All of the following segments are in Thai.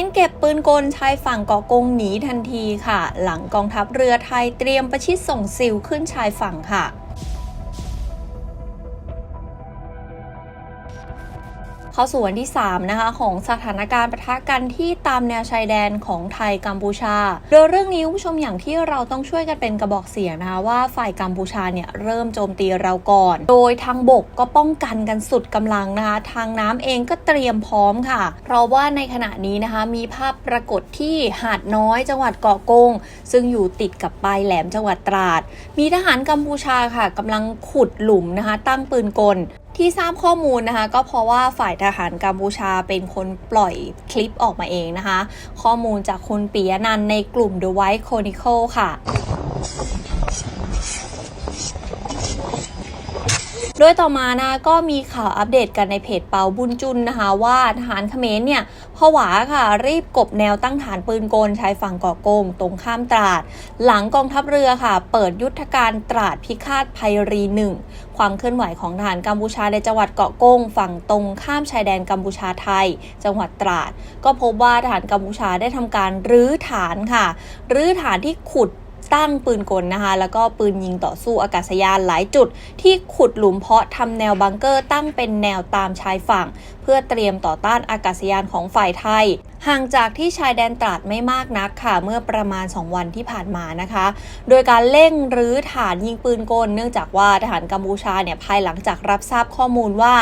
รเก็บปืนกลชายฝั่งเกาะกงหนีทันทีค่ะ หลังกองทัพเรือไทยเตรียมประชิดส่งซิลขึ้นชายฝั่งค่ะ เข้าสู่วันที่ 3 นะคะ ของสถานการณ์ปะทะกันที่ตามแนวชายแดนของไทยกัมพูชา โดยเรื่องนี้คุณผู้ชมอย่างที่เราต้องช่วยกันเป็นกระบอกเสียงนะคะว่าฝ่ายกัมพูชาเนี่ยเริ่มโจมตีเราก่อน โดยทางบกก็ป้องกันกันสุดกำลังนะคะ ทางน้ำเองก็เตรียมพร้อมค่ะ เพราะว่าในขณะนี้นะคะมีภาพปรากฏที่หาดน้อยจังหวัดเกาะกง ซึ่งอยู่ติดกับปลายแหลมจังหวัดตราด มีทหารกัมพูชาค่ะกำลังขุดหลุมนะคะ ตั้งปืนกล ที่ทราบข้อมูลนะคะ ก็เพราะว่าฝ่ายทหารกัมพูชาเป็นคนปล่อยคลิปออกมาเองนะคะ ข้อมูลจากคุณปียนันในกลุ่ม The White Chronicle ค่ะโดยต่อมานะก็มีข่าวอัปเดตกันในเพจเปาบุญจุนนะคะ ว่าทหารเขมรเนี่ย ผวาค่ะ รีบกบแนวตั้งฐานปืนกลชายฝั่งเกาะกง ตรงข้ามตราด หลังกองทัพเรือค่ะ เปิดยุทธการตราดพิฆาตภัยรีหนึ่งความเคลื่อนไหวของทหารกัมพูชาในจังหวัดเกาะกง ฝั่งตรงข้ามชายแดนกัมพูชาไทย จังหวัดตราด ก็พบว่าทหารกัมพูชาได้ทำการรื้อฐานค่ะ รื้อฐานที่ขุด ตั้งปืนกลนะคะ แล้วก็ปืนยิงต่อสู้อากาศยานหลายจุด ที่ขุดหลุมเพาะทำแนวบังเกอร์ตั้งเป็นแนวตามชายฝั่ง เพื่อเตรียมต่อต้านอากาศยานของฝ่ายไทย ห่างจากที่ชายแดนตราดไม่มากนักค่ะ เมื่อประมาณ 2 วันที่ผ่านมานะคะ โดยการเร่งรื้อฐานยิงปืนกล เนื่องจากว่าทหารกัมพูชาเนี่ยภายหลังจากรับทราบข้อมูลว่า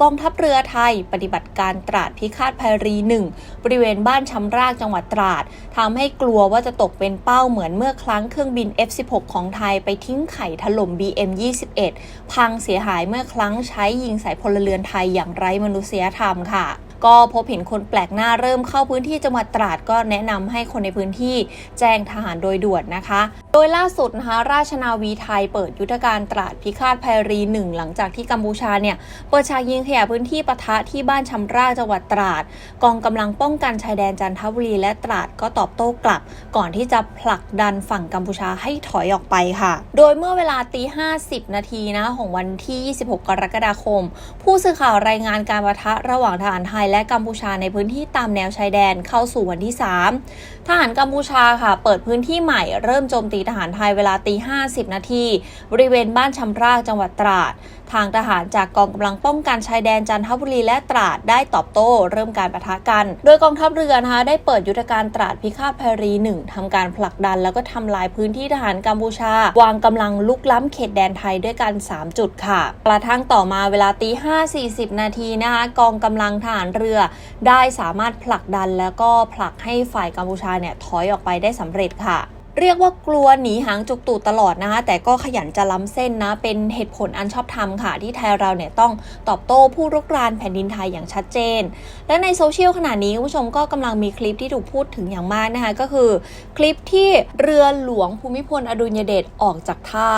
กองทัพเรือไทยปฏิบัติการตราดพิฆาตภัยรีหนึ่งบริเวณบ้านชำรากจังหวัดตราดทำให้กลัวว่าจะตกเป็นเป้าเหมือนเมื่อครั้งเครื่องบิน F16 ของไทยไปทิ้งไข่ถล่ม BM21 พังเสียหายเมื่อครั้งใช้ยิงใส่พลเรือนไทยอย่างไร้มนุษยธรรมค่ะ ก็พบเห็นคนแปลกหน้าเริ่มเข้าพื้นที่จังหวัดตราดก็แนะนำให้คนในพื้นที่แจ้งทหารโดยด่วนนะคะ โดยล่าสุดนะคะราชนาวีไทยเปิดยุทธการตราดพิฆาตภัยรีหนึ่งหลังจากที่กัมพูชาเนี่ยเปิดฉากยิงขยายพื้นที่ปะทะที่บ้านชำราจังหวัดตราด กองกำลังป้องกันชายแดนจันทบุรีและตราดก็ตอบโต้กลับ ก่อนที่จะผลักดันฝั่งกัมพูชาให้ถอยออกไปค่ะ โดยเมื่อเวลาตี50 นาทีนะของวันที่ 26 กรกฎาคม ผู้สื่อข่าวรายงานการปะทะระหว่างทหารไทยและกัมพูชาในพื้นที่ตามแนวชายแดนเข้าสู่วันที่ 3 ทหารกัมพูชาค่ะ เปิดพื้นที่ใหม่เริ่มโจมตีทหารไทยเวลาตี50นาทีบริเวณบ้านชำรากจังหวัดตราด ทางทหารจากกองกำลังป้องกันชายแดนจันทบุรีและตราดได้ตอบโต้ เริ่มการประทะกัน โดยกองทัพเรือนะคะได้เปิดยุทธการตราดพิฆาตภัยรีหนึ่งทำการผลักดัน แล้วก็ทำลายพื้นที่ทหารกัมพูชา วางกำลังลุกล้ำเขตแดนไทยด้วยกัน 3 จุดค่ะ กระทั่งต่อมาเวลาตี5 40นาทีนะคะกองกำลังทหารเรือ ได้สามารถผลักดันแล้วก็ผลักให้ฝ่ายกัมพูชาเนี่ยถอยออกไปได้สำเร็จค่ะเรียกว่ากลัวหนีหางจุกตูดตลอดนะคะ แต่ก็ขยันจะล้ำเส้นนะ เป็นเหตุผลอันชอบธรรมค่ะ ที่ไทยเราเนี่ยต้องตอบโต้ผู้รุกรานแผ่นดินไทยอย่างชัดเจน และในโซเชียลขณะนี้คุณผู้ชมก็กำลังมีคลิปที่ถูกพูดถึงอย่างมากนะคะ ก็คือ คลิปที่เรือหลวงภูมิพลอดุลยเดชออกจากท่า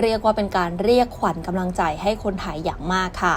เรียกว่าเป็นการเรียกขวัญกำลังใจให้คนไทยอย่างมากค่ะ